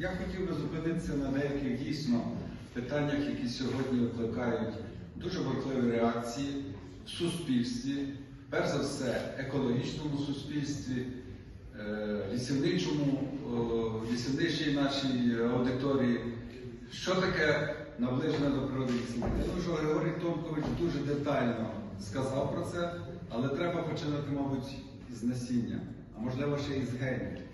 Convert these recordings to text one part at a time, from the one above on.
Я хотів би зупинитися на деяких дійсно питаннях, які сьогодні викликають дуже бурхливі реакції в суспільстві, перш за все, екологічному суспільстві, е, лісівничому, е, лісівничій нашій аудиторії. Що таке наближення до природи лісівника? Я що Григорій Томкович дуже детально сказав про це, але треба починати, мабуть, з насіння, а можливо ще і з генів.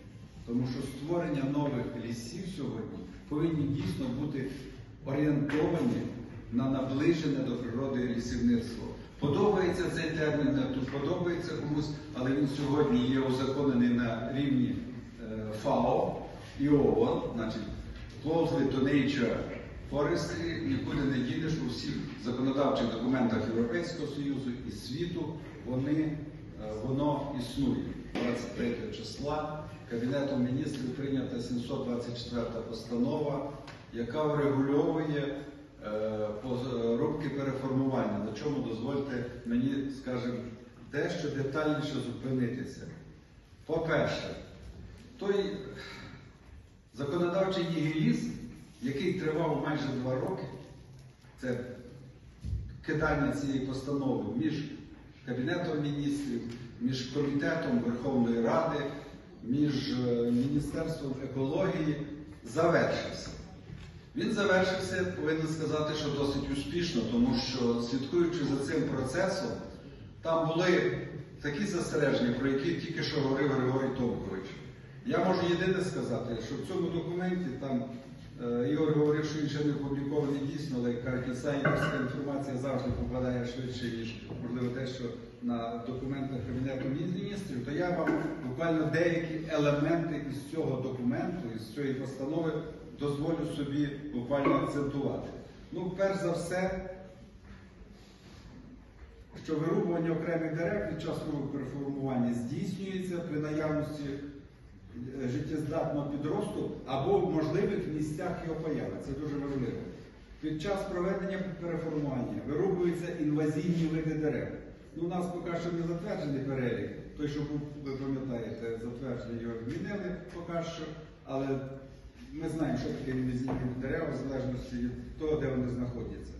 Тому що створення нових лісів сьогодні повинні дійсно бути орієнтовані на наближене до природи лісівництво. Подобається цей термін, тут подобається комусь, але він сьогодні є узаконений на рівні е, ФАО і ООН, значить Closely to Nature Forestry, нікуди не дійдеш у всіх законодавчих документах Європейського Союзу і світу, вони, воно існує. 23 числа Кабінетом міністрів прийнята 724 постанова, яка врегульовує е, рубки переформування. На чому дозвольте мені, скажімо, дещо детальніше зупинитися. По-перше, той законодавчий нігілізм, який тривав майже два роки, це кидання цієї постанови між Кабінетом міністрів, між Комітетом Верховної Ради, між е, Міністерством екології, завершився. Він завершився, повинен сказати, що досить успішно, тому що слідкуючи за цим процесом, там були такі застереження, про які тільки що говорив Григорій Томкович. Я можу єдине сказати, що в цьому документі там Ігор говорив, що він ще не опублікований дійсно, але як кажуть, інсайдерська інформація завжди попадає швидше, ніж можливо те, що на документах Кабінету міністрів, то я вам буквально деякі елементи із цього документу, із цієї постанови дозволю собі буквально акцентувати. Ну, перш за все, що вирубування окремих дерев під час руху переформування здійснюється при наявності е, життєздатного підросту або в можливих місцях його появи. Це дуже важливо. Під час проведення переформування вирубуються інвазійні види дерев. Ну, у нас поки що не затверджений перелік. Той, що ви пам'ятаєте, затверджений його змінили поки що, але ми знаємо, що таке інвазійні дерева в залежності від того, де вони знаходяться.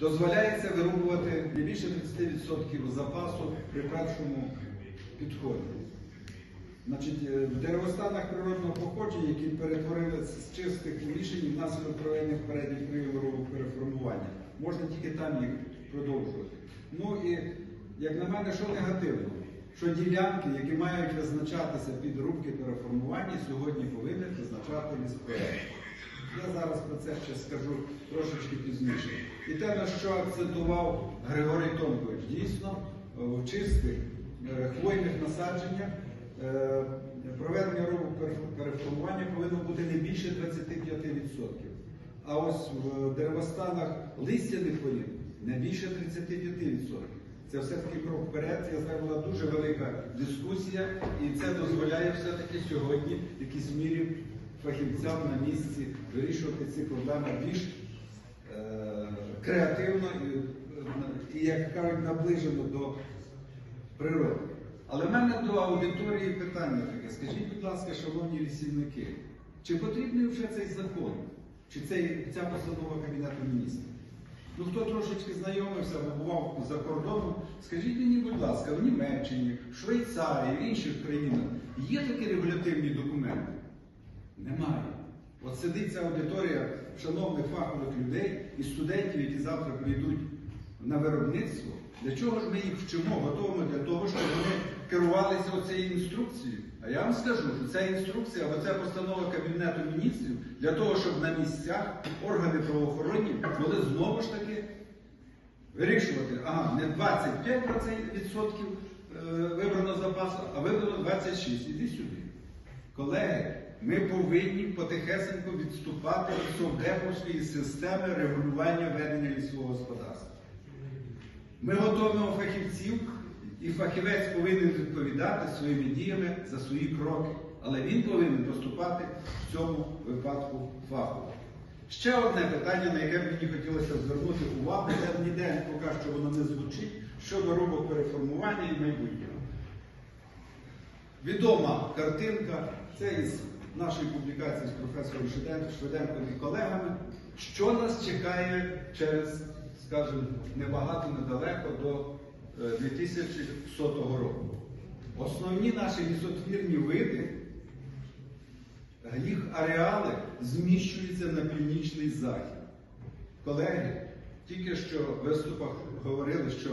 Дозволяється вирубувати не більше 30% запасу при першому підході. Значить, е, в деревостанах природного походження, які перетворилися з чистих рішень внаслідок проведення попередніх вияву переформування, можна тільки там їх продовжувати. Ну і, як на мене, що негативно, що ділянки, які мають визначатися під рубки переформування, сьогодні повинні визначати ліспроект. Я зараз про це ще скажу трошечки пізніше. І те, на що акцентував Григорій Томкович, дійсно е, в чистих е, хвойних насадженнях проведення рубок переформування повинно бути не більше 25%. А ось в деревостанах листяних полів не більше 35%. Це все-таки крок вперед. Я знаю, була дуже велика дискусія, і це дозволяє все-таки сьогодні в якійсь мірі фахівцям на місці вирішувати ці проблеми більш е, креативно е, і, як кажуть, наближено до природи. Але в мене до аудиторії питання таке. Скажіть, будь ласка, шановні лісівники, чи потрібний вже цей закон? Чи цей, ця постанова Кабінету міністрів? Ну, хто трошечки знайомився бував за кордоном, скажіть мені, будь ласка, в Німеччині, в Швейцарії, в інших країнах є такі регулятивні документи? Немає. От сидить ця аудиторія шановних фахових людей і студентів, які завтра прийдуть на виробництво. Для чого ж ми їх вчимо? Готовимо для того, щоб вони керувалися оцією інструкцією. А я вам скажу, що ця інструкція або ця постанова Кабінету міністрів для того, щоб на місцях органи правоохоронні могли знову ж таки вирішувати, ага, не 25% е, вибрано запасу, а вибрано 26%. Іди сюди. Колеги, ми повинні потихесенько відступати від совдеповської системи регулювання ведення лісового господарства. Ми готуємо фахівців, і фахівець повинен відповідати своїми діями за свої кроки. Але він повинен поступати в цьому випадку фахово. Ще одне питання, на яке мені хотілося звернути увагу, це ніде поки що воно не звучить, щодо рубок переформування і майбутнього. Відома картинка, це із нашої публікації з професором Швиденко, і колегами, що нас чекає через, скажімо, небагато недалеко до 2100 року. Основні наші лісотвірні види, е, їх ареали зміщуються на північний захід. Колеги, тільки що в виступах говорили, що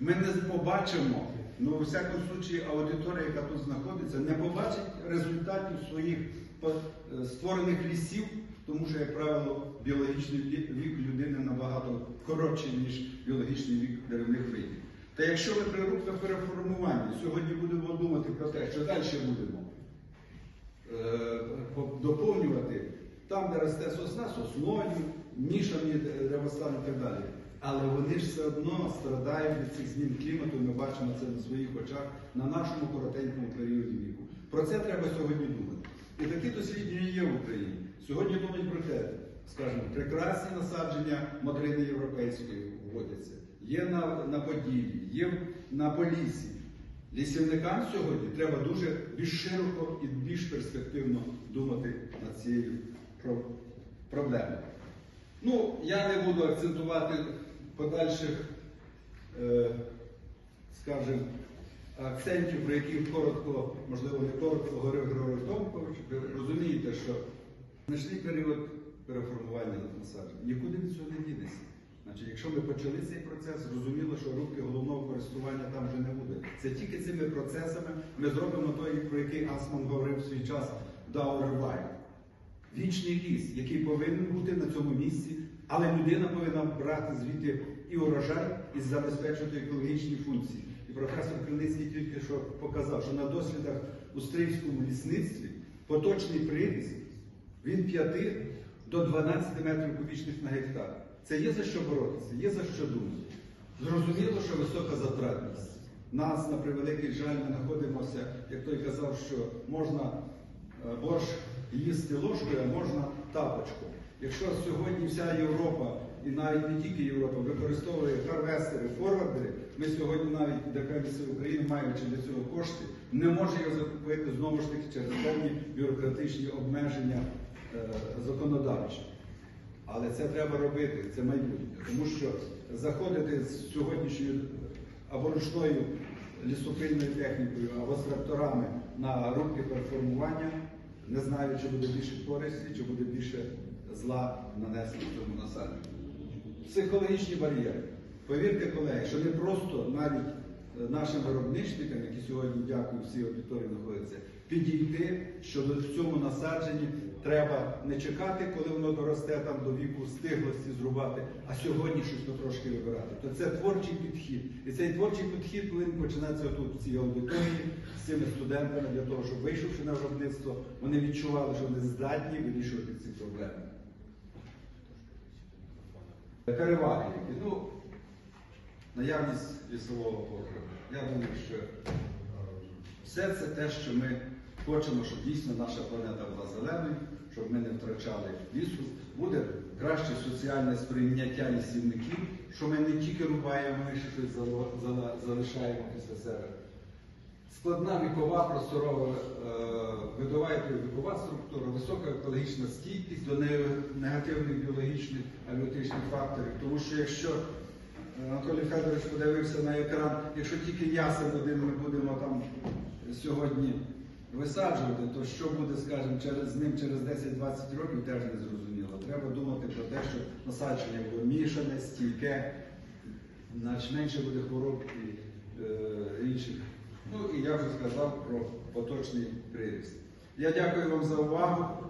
ми не побачимо, ну, у всякому случаї, аудиторія, яка тут знаходиться, не побачить результатів своїх е, створених лісів, тому що, як правило, біологічний вік людини набагато коротший, ніж біологічний вік деревних видів. Та якщо ми при переформування сьогодні будемо думати про те, що далі будемо е, доповнювати там, де росте сосна, сосною, мішані деревостани і так далі. Але вони ж все одно страдають від цих змін клімату, ми бачимо це на своїх очах на нашому коротенькому періоді віку. Про це треба сьогодні думати. І такі дослідження є в Україні. Сьогодні думають про те, скажімо, прекрасні насадження модрини європейської вводяться. Є на, на Поділлі, є на Поліссі. Лісівникам сьогодні треба дуже більш широко і більш перспективно думати над цією про- проблемою. Ну, я не буду акцентувати подальших, е, скажімо, акцентів, про які коротко, можливо, не коротко говорив Григорій Томкович. Ви розумієте, що знайшли період переформування насаджень. Нікуди від цього не дінеться. Значить, якщо ми почали цей процес, зрозуміло, що рубки головного користування там вже не буде. Це тільки цими процесами ми зробимо той, про який Асман говорив в свій час Даурвай. Вічний ліс, який повинен бути на цьому місці, але людина повинна брати звідти і урожай, і забезпечувати екологічні функції. І професор Криницький тільки що показав, що на дослідах у стрийському лісництві поточний приріст від 5 до 12 метрів кубічних на гектар. Це є за що боротися, є за що думати. Зрозуміло, що висока затратність. Нас, на превеликий жаль, ми знаходимося, як той казав, що можна е, борщ їсти ложкою, а можна тапочком. Якщо сьогодні вся Європа, і навіть не тільки Європа, використовує харвестери, форвардери, ми сьогодні навіть ДКМС України, маючи для цього кошти, не може закупити знову ж таки через певні бюрократичні обмеження е, законодавчі. Але це треба робити, це майбутнє. Тому що заходити з сьогоднішньою або ручною лісопильною технікою, або з тракторами на рубки переформування, не знаю, чи буде більше користі, чи буде більше зла нанесено цьому насадженню. Психологічні бар'єри. Повірте, колеги, що не просто навіть е, нашим виробничникам, які сьогодні, дякую, всі аудиторії знаходяться, підійти, що до- в цьому насадженні треба не чекати, коли воно доросте там до віку стиглості зрубати, а сьогодні щось потрошки вибирати. То це творчий підхід. І цей творчий підхід повинен починатися тут, в цій аудиторії, з цими студентами, для того, щоб вийшовши на виробництво, вони відчували, що вони здатні вирішувати ці проблеми. Переваги. Ну, наявність лісового покриву. Я думаю, що все це те, що ми хочемо, щоб дійсно наша планета була зеленою, щоб ми не втрачали лісу. Буде краще соціальне сприйняття лісівників, що ми не тільки рубаємо, ми ще щось залишаємо після себе. Складна вікова, просторова е, видова і вікова структура, висока екологічна стійкість до не- негативних біологічних абіотичних факторів. Тому що якщо е, Анатолій Федорович подивився на екран, якщо тільки ясен один ми будемо там сьогодні висаджувати, то що буде, скажімо, через з ним через 10-20 років теж не зрозуміло. Треба думати про те, що насадження було мішане, стійке, значить менше буде хвороб і е, інших. Ну і я вже сказав про поточний приріст. Я дякую вам за увагу.